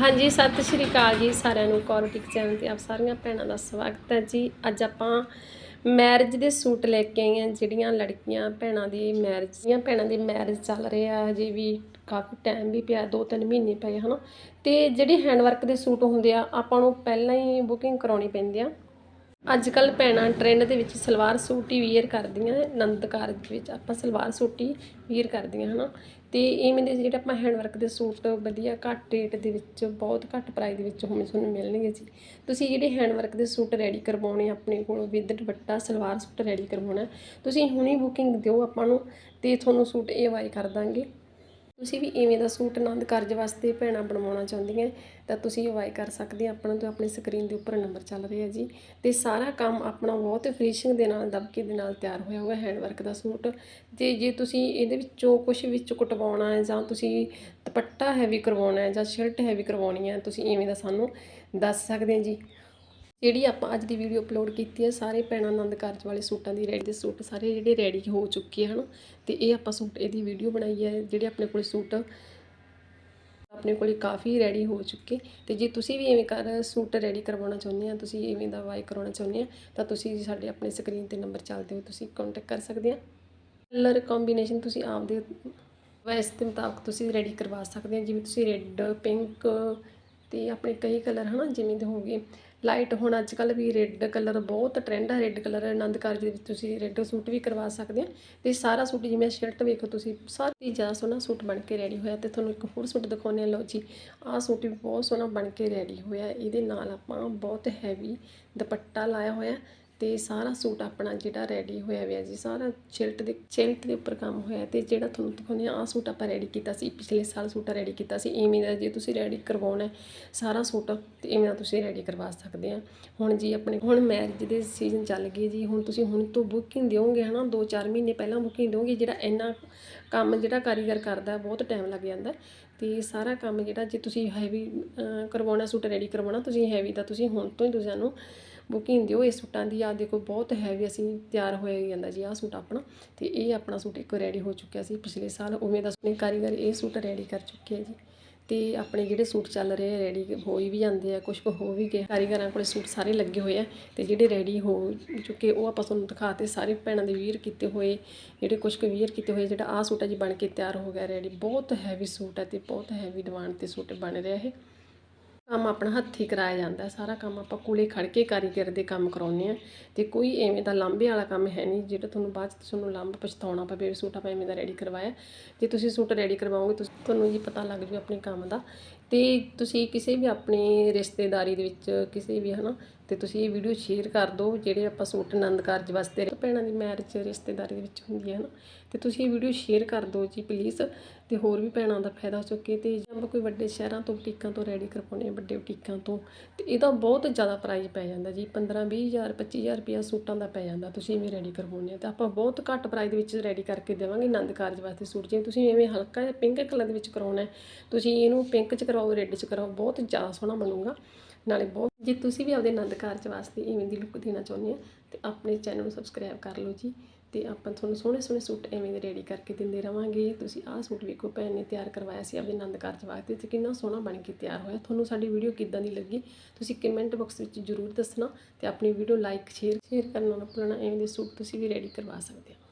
ਹਾਂਜੀ, ਸਤਿ ਸ਼੍ਰੀ ਅਕਾਲ ਜੀ ਸਾਰਿਆਂ ਨੂੰ। ਕੌਰਟਿਕ ਚੈਨਲ ਤੇ ਆਪ ਸਾਰੀਆਂ ਭੈਣਾਂ ਦਾ ਸਵਾਗਤ ਹੈ ਜੀ। ਅੱਜ ਆਪਾਂ ਮੈਰਿਜ ਦੇ ਸੂਟ ਲੈ ਕੇ ਆਏ ਹਾਂ, ਜਿਹੜੀਆਂ ਲੜਕੀਆਂ ਭੈਣਾਂ ਦੀ ਮੈਰਿਜ ਦੀਆਂ ਭੈਣਾਂ ਦੀ ਮੈਰਿਜ ਚੱਲ ਰਹੀ ਆ, ਹਜੇ ਵੀ ਕਾਫੀ ਟਾਈਮ ਵੀ ਪਿਆ ਦੋ ਤਿੰਨ ਮਹੀਨੇ ਪਏ ਹਨਾ। ਤੇ ਜਿਹੜੇ ਹੈਂਡਵਰਕ ਦੇ ਸੂਟ ਹੁੰਦੇ ਆ, ਆਪਾਂ ਨੂੰ ਪਹਿਲਾਂ ਹੀ ਬੁਕਿੰਗ ਕਰਾਉਣੀ ਪੈਂਦੀ ਆ। ਅੱਜ ਕੱਲ ਭੈਣਾਂ ਟ੍ਰੈਂਡ ਦੇ ਵਿੱਚ ਸਲਵਾਰ ਸੂਟ ਹੀ ਵੀਅਰ ਕਰਦੀਆਂ ਆਨੰਦ ਕਾਰਜ ਵਿੱਚ ਆਪਾਂ ਸਲਵਾਰ ਸੂਟ ਹੀ ਵੀਅਰ ਕਰਦੀਆਂ, ਹਨਾ। ਤੇ ਇਵੇਂ ਦੇ ਜਿਹੜੇ ਆਪਾਂ ਹੈਂਡਵਰਕ ਦੇ ਸੂਟ ਵਧੀਆ ਘੱਟ ਰੇਟ ਦੇ ਵਿੱਚ, ਬਹੁਤ ਘੱਟ ਪ੍ਰਾਈਸ ਦੇ ਵਿੱਚ ਹੁਣ ਤੁਹਾਨੂੰ ਮਿਲਣਗੇ ਜੀ। ਤੁਸੀਂ ਜਿਹੜੇ ਹੈਂਡਵਰਕ ਦੇ ਸੂਟ ਰੈਡੀ ਕਰਵਾਉਣੇ ਆਪਣੇ ਕੋਲ with dupatta, salwar suit ready ਕਰਵਾਉਣਾ, ਤੁਸੀਂ ਹੁਣੀ ਬੁਕਿੰਗ ਦਿਓ ਆਪਾਂ ਨੂੰ, ਤੇ ਤੁਹਾਨੂੰ ਸੂਟ ਇਹ ਵਾਈ ਕਰ ਦਾਂਗੇ। ਤੁਸੀਂ ਵੀ ਇਵੇਂ ਦਾ ਸੂਟ ਆਨੰਦ ਕਾਰਜ ਵਾਸਤੇ ਭੈਣਾਂ ਬਣਵਾਉਣਾ ਚਾਹੁੰਦੀਆਂ, ਤਾਂ ਤੁਸੀਂ ਅਵਾਈ ਕਰ ਸਕਦੇ ਆ। ਆਪਣਾ ਤੋਂ ਆਪਣੀ ਸਕਰੀਨ ਦੇ ਉੱਪਰ ਨੰਬਰ ਚੱਲ ਰਿਹਾ ਜੀ। ਤੇ ਸਾਰਾ ਕੰਮ ਆਪਣਾ ਬਹੁਤ ਫਿਨਿਸ਼ਿੰਗ ਦੇ ਨਾਲ, ਦਬਕੇ ਦੇ ਨਾਲ ਤਿਆਰ ਹੋਇਆ ਹੋਇਆ ਹੈਂਡਵਰਕ ਦਾ ਸੂਟ। ਤੇ ਜੇ ਤੁਸੀਂ ਇਹਦੇ ਵਿੱਚੋਂ ਕੁਝ ਵਿੱਚ ਕਟਵਾਉਣਾ ਹੈ ਜਾਂ ਤੁਸੀਂ ਦੁਪੱਟਾ ਹੈਵੀ ਕਰਵਾਉਣਾ ਹੈ ਜਾਂ ਸ਼ਰਟ ਹੈਵੀ ਕਰਵਾਉਣੀ ਹੈ, ਤੁਸੀਂ ਇਵੇਂ ਦਾ ਸਾਨੂੰ ਦੱਸ ਸਕਦੇ ਆ ਜੀ। ਜਿਹੜੀ ਆਪਾਂ ਅੱਜ ਦੀ ਵੀਡੀਓ ਅਪਲੋਡ ਕੀਤੀ ਹੈ, ਸਾਰੇ ਭੈਣਾਂ ਆਨੰਦ ਕਾਰਜ ਵਾਲੇ ਸੂਟਾਂ ਦੀ ਰੈਡੀ ਦੇ ਸੂਟ ਸਾਰੇ ਜਿਹੜੇ ਰੈਡੀ ਹੋ ਚੁੱਕੇ ਹਨ? ਤੇ ਇਹ ਆਪਾਂ ਸੂਟ, ਇਹਦੀ ਵੀਡੀਓ ਬਣਾਈ ਹੈ, ਜਿਹੜੇ ਆਪਣੇ ਕੋਲੇ ਸੂਟ ਆਪਣੇ ਕੋਲੇ ਕਾਫੀ ਰੈਡੀ ਹੋ ਚੁੱਕੇ। ਤੇ ਜੇ ਤੁਸੀਂ ਵੀ ਐਵੇਂ ਕਰ ਸੂਟ ਰੈਡੀ ਕਰਵਾਉਣਾ ਚਾਹੁੰਦੇ ਆ, ਤੁਸੀਂ ਐਵੇਂ ਦਾ ਵਾਈ ਕਰਾਉਣਾ ਚਾਹੁੰਦੇ ਆ, ਤਾਂ ਤੁਸੀਂ ਸਾਡੇ ਆਪਣੇ ਸਕਰੀਨ ਤੇ ਨੰਬਰ ਚੱਲਦੇ ਹੋ ਤੁਸੀਂ ਕੰਟੈਕਟ ਕਰ ਸਕਦੇ ਆ। ਕਲਰ ਕੰਬੀਨੇਸ਼ਨ ਤੁਸੀਂ ਆਪਦੇ ਵੈਸ ਦੇ ਮੁਤਾਬਕ ਤੁਸੀਂ ਰੈਡੀ ਕਰਵਾ ਸਕਦੇ ਆ, ਜਿਵੇਂ ਤੁਸੀਂ ਰੈੱਡ ਪਿੰਕ ਤੇ ਆਪਣੇ ਕਈ ਕਲਰ ਹਨਾ? ਜਿਵੇਂ ਦੇ ਹੋਗੇ ਲਾਈਟ ਹੁਣ ਅੱਜ ਕੱਲ ਵੀ ਰੈੱਡ ਕਲਰ ਬਹੁਤ ਟ੍ਰੈਂਡ ਹੈ ਰੈੱਡ ਕਲਰ ਆਨੰਦ ਕਾਰਜ ਦੇ ਵਿੱਚ ਤੁਸੀਂ ਰੈੱਡ ਸੂਟ ਵੀ ਕਰਵਾ ਸਕਦੇ ਆ ਤੇ ਸਾਰਾ ਸੂਟ ਜਿਵੇਂ ਸ਼ਰਟ ਵੇਖੋ ਤੁਸੀਂ, ਸਾਰੀ ਜ਼ਿਆਦਾ ਸੋਹਣਾ ਸੂਟ ਬਣ ਕੇ ਰੈਡੀ ਹੋਇਆ ਤੇ ਤੁਹਾਨੂੰ ਇੱਕ ਹੋਰ ਸੂਟ ਦਿਖਾਉਂਦੇ ਆ ਲਓ ਜੀ, ਆਹ ਸੂਟ ਵੀ ਬਹੁਤ ਸੋਹਣਾ ਬਣ ਕੇ ਰੈਡੀ ਹੋਇਆ, ਇਹਦੇ ਨਾਲ ਆਪਾਂ ਬਹੁਤ ਹੈਵੀ ਦੁਪੱਟਾ ਲਾਇਆ ਹੋਇਆ। ਤੇ ਸਾਰਾ ਸੂਟ ਆਪਣਾ ਜਿਹੜਾ ਰੈਡੀ ਹੋਇਆ ਹੋਇਆ ਜੀ, ਸਾਰਾ ਚਿਲਟ ਦੇ ਚਿਲਟ ਦੇ ਉੱਪਰ ਕੰਮ ਹੋਇਆ ਤੇ ਜਿਹੜਾ ਤੁਹਾਨੂੰ ਦਿਖਾਉਂਦੇ ਆ ਆਹ ਸੂਟ ਆਪਾਂ ਰੈਡੀ ਕੀਤਾ ਸੀ, ਪਿਛਲੇ ਸਾਲ ਸੂਟ ਰੈਡੀ ਕੀਤਾ ਸੀ, ਇਵੇਂ ਦਾ ਜੇ ਤੁਸੀਂ ਰੈਡੀ ਕਰਵਾਉਣਾ ਸਾਰਾ ਸੂਟ ਤੇ ਇਵੇਂ ਦਾ ਤੁਸੀਂ ਰੈਡੀ ਕਰਵਾ ਸਕਦੇ ਆ ਹੁਣ ਜੀ ਆਪਣੇ, ਹੁਣ ਮੈਰਿਜ ਦੇ ਸੀਜ਼ਨ ਚੱਲ ਗਏ ਜੀ, ਹੁਣ ਤੁਸੀਂ ਹੁਣ ਤੋਂ ਬੁਕਿੰਗ ਦਿਓਗੇ, ਹਨਾ 2-4 ਮਹੀਨੇ ਪਹਿਲਾਂ ਬੁਕਿੰਗ ਦਿਓਗੇ, ਜਿਹੜਾ ਇੰਨਾ ਕੰਮ ਜਿਹੜਾ ਕਾਰੀਗਰ ਕਰਦਾ ਬਹੁਤ ਟਾਈਮ ਲੱਗ ਜਾਂਦਾ ਤੇ ਸਾਰਾ ਕੰਮ ਜਿਹੜਾ ਜੇ ਤੁਸੀਂ ਹੈਵੀ ਕਰਵਾਉਣਾ, ਸੂਟ ਰੈਡੀ ਕਰਵਾਉਣਾ, ਤੁਸੀਂ ਹੈਵੀ ਦਾ ਤੁਸੀਂ ਹੁਣ ਤੋਂ ਹੀ ਤੁਸੀਂ ਸਾਨੂੰ ਬੁਕਿੰਗ ਦਿਓ, ਇਹ ਸੂਟਾਂ ਦੀ ਆ ਦੇਖੋ ਬਹੁਤ ਹੈਵੀ ਅਸੀਂ ਤਿਆਰ ਹੋਇਆ ਜਾਂਦਾ ਜੀ, ਆਹ ਸੂਟ ਆਪਣਾ। ਤੇ ਇਹ ਆਪਣਾ ਸੂਟ ਇੱਕ ਰੈਡੀ ਹੋ ਚੁੱਕਿਆ ਸੀ ਪਿਛਲੇ ਸਾਲ, ਉਵੇਂ ਦਾ ਸੁਣੇ ਕਾਰੀਗਰ ਇਹ ਸੂਟ ਰੈਡੀ ਕਰ ਚੁੱਕੇ ਆ ਜੀ। ਤੇ ਆਪਣੇ ਜਿਹੜੇ ਸੂਟ ਚੱਲ ਰਹੇ ਆ ਰੈਡੀ ਹੋਈ ਵੀ ਜਾਂਦੇ ਆ ਕੁਝ ਕੁ ਹੋ ਵੀ ਗਏ ਕਾਰੀਗਰਾਂ ਕੋਲੇ ਸੂਟ ਸਾਰੇ ਲੱਗੇ ਹੋਏ ਆ ਤੇ ਜਿਹੜੇ ਰੈਡੀ ਹੋ ਚੁੱਕੇ, ਉਹ ਆਪਾਂ ਤੁਹਾਨੂੰ ਦਿਖਾਤੇ ਸਾਰੇ ਭੈਣਾਂ ਦੇ ਵੀਅਰ ਕੀਤੇ ਹੋਏ, ਜਿਹੜੇ ਕੁਝ ਕੁ ਵੀਅਰ ਕੀਤੇ ਹੋਏ, ਜਿਹੜਾ ਆਹ ਸੂਟ ਹੈ ਜੀ ਬਣ ਕੇ ਤਿਆਰ ਹੋ ਗਿਆ ਰੈਡੀ ਬਹੁਤ ਹੈਵੀ ਸੂਟ ਹੈ ਤੇ ਬਹੁਤ ਹੈਵੀ ਡਿਮਾਂਡ ਤੇ ਸੂਟ ਬਣ ਰਿਹਾ ਇਹ। ਕੰਮ ਆਪਣਾ ਹੱਥੀਂ ਕਰਾਇਆ ਜਾਂਦਾ ਸਾਰਾ ਕੰਮ ਆਪਾਂ ਕੋਲੇ ਖੜ ਕੇ ਕਾਰੀਗਰ ਦੇ ਕੰਮ ਕਰਾਉਂਦੇ ਆ ਤੇ ਕੋਈ ਐਵੇਂ ਦਾ ਲਾਂਭੇ ਵਾਲਾ ਕੰਮ ਹੈ ਨਹੀਂ, ਜਿਹੜਾ ਤੁਹਾਨੂੰ ਬਾਅਦ ਚ ਤੁਹਾਨੂੰ ਲਾਂਭ ਪਛਤਾਉਣਾ ਪਵੇ ਸੂਟ ਆਪਾਂ ਐਵੇਂ ਦਾ ਰੈਡੀ ਕਰਵਾਇਆ। ਜੇ ਤੁਸੀਂ ਸੂਟ ਰੈਡੀ ਕਰਵਾਓਗੇ, ਤੁਸੀਂ, ਤੁਹਾਨੂੰ ਜੀ ਪਤਾ ਲੱਗ ਜੂ ਆਪਣੇ ਕੰਮ ਦਾ ਅਤੇ ਤੁਸੀਂ ਕਿਸੇ ਵੀ ਆਪਣੀ ਰਿਸ਼ਤੇਦਾਰੀ ਦੇ ਵਿੱਚ ਕਿਸੇ ਵੀ ਹੈ ਨਾ ਅਤੇ ਤੁਸੀਂ ਇਹ ਵੀਡੀਓ ਸ਼ੇਅਰ ਕਰ ਦਿਓ ਜਿਹੜੇ ਆਪਾਂ ਸੂਟ ਆਨੰਦ ਕਾਰਜ ਵਾਸਤੇ ਭੈਣਾਂ ਦੀ ਮੈਰਿਜ ਰਿਸ਼ਤੇਦਾਰੀ ਦੇ ਵਿੱਚ ਹੁੰਦੀ ਹੈ ਨਾ ਅਤੇ ਤੁਸੀਂ ਇਹ ਵੀਡੀਓ ਸ਼ੇਅਰ ਕਰ ਦਿਓ ਜੀ ਪਲੀਜ਼ ਅਤੇ ਹੋਰ ਵੀ ਭੈਣਾਂ ਦਾ ਫਾਇਦਾ ਹੋ ਸਕੇ ਅਤੇ ਜਾਂ ਕੋਈ ਵੱਡੇ ਸ਼ਹਿਰਾਂ ਤੋਂ, ਬੁਟੀਕਾਂ ਤੋਂ ਰੈਡੀ ਕਰਵਾਉਣੇ ਆ, ਵੱਡੇ ਬੁਟੀਕਾਂ ਤੋਂ ਅਤੇ ਇਹਦਾ ਬਹੁਤ ਜ਼ਿਆਦਾ ਪ੍ਰਾਈਸ ਪੈ ਜਾਂਦਾ ਜੀ 15 20000 25000 ਰੁਪਇਆ ਸੂਟਾਂ ਦਾ ਪੈ ਜਾਂਦਾ, ਤੁਸੀਂ ਇਵੇਂ ਰੈਡੀ ਕਰਵਾਉਣੇ ਆ, ਤੇ ਆਪਾਂ ਬਹੁਤ ਘੱਟ ਪ੍ਰਾਈਸ ਦੇ ਵਿੱਚ ਰੈਡੀ ਕਰਕੇ ਦੇਵਾਂਗੇ ਆਨੰਦ ਕਾਰਜ ਵਾਸਤੇ ਸੂਟ, ਜੇ ਤੁਸੀਂ ਇਵੇਂ ਹਲਕਾ ਜਿਹਾ ਪਿੰਕ ਕਲਰ ਦੇ ਵਿੱਚ ਕਰਾਉਣਾ ਤੁਸੀਂ ਇਹਨੂੰ ਪਿੰਕ 'ਚ ਕਰਾਓ ਰੈੱਡ 'ਚ ਕਰਾਓ ਬਹੁਤ ਜ਼ਿਆਦਾ ਸੋਹਣਾ ਬਣੂਗਾ ਨਾਲੇ ਬਹੁਤ, ਜੇ ਤੁਸੀਂ ਵੀ ਆਪਦੇ ਆਨੰਦ ਕਾਰਜ ਵਾਸਤੇ ਇਵੇਂ ਦੀ ਲੁੱਕ ਦੇਣਾ ਚਾਹੁੰਦੇ ਆ, ਤੇ ਆਪਣੇ ਚੈਨਲ ਨੂੰ ਸਬਸਕ੍ਰਾਈਬ ਕਰ ਲਓ ਜੀ। ਤੇ ਆਪਾਂ ਤੁਹਾਨੂੰ ਸੋਹਣੇ ਸੋਹਣੇ ਸੂਟ ਐਵੇਂ ਦੇ ਰੈਡੀ ਕਰਕੇ ਦਿੰਦੇ ਰਵਾਂਗੇ। ਤੁਸੀਂ ਆਹ ਸੂਟ ਵੇਖੋ, ਭੈਣ ਨੇ ਤਿਆਰ ਕਰਵਾਇਆ ਸੀ ਆਪਦੇ ਆਨੰਦ ਕਾਰਜ ਵਾਸਤੇ, ਤੇ ਕਿੰਨਾ ਸੋਹਣਾ ਬਣ ਕੇ ਤਿਆਰ ਹੋਇਆ। ਤੁਹਾਨੂੰ ਸਾਡੀ ਵੀਡੀਓ ਕਿੱਦਾਂ ਦੀ ਲੱਗੀ, ਤੁਸੀਂ ਕਮੈਂਟ ਬਾਕਸ ਵਿੱਚ ਜ਼ਰੂਰ ਦੱਸਣਾ, ਤੇ ਆਪਣੀ ਵੀਡੀਓ ਲਾਈਕ ਸ਼ੇਅਰ ਸ਼ੇਅਰ ਕਰਨਾ ਨਾ ਭੁੱਲਣਾ ਐਵੇਂ ਦੇ ਸੂਟ ਤੁਸੀਂ ਵੀ ਰੈਡੀ ਕਰਵਾ ਸਕਦੇ ਹੋ।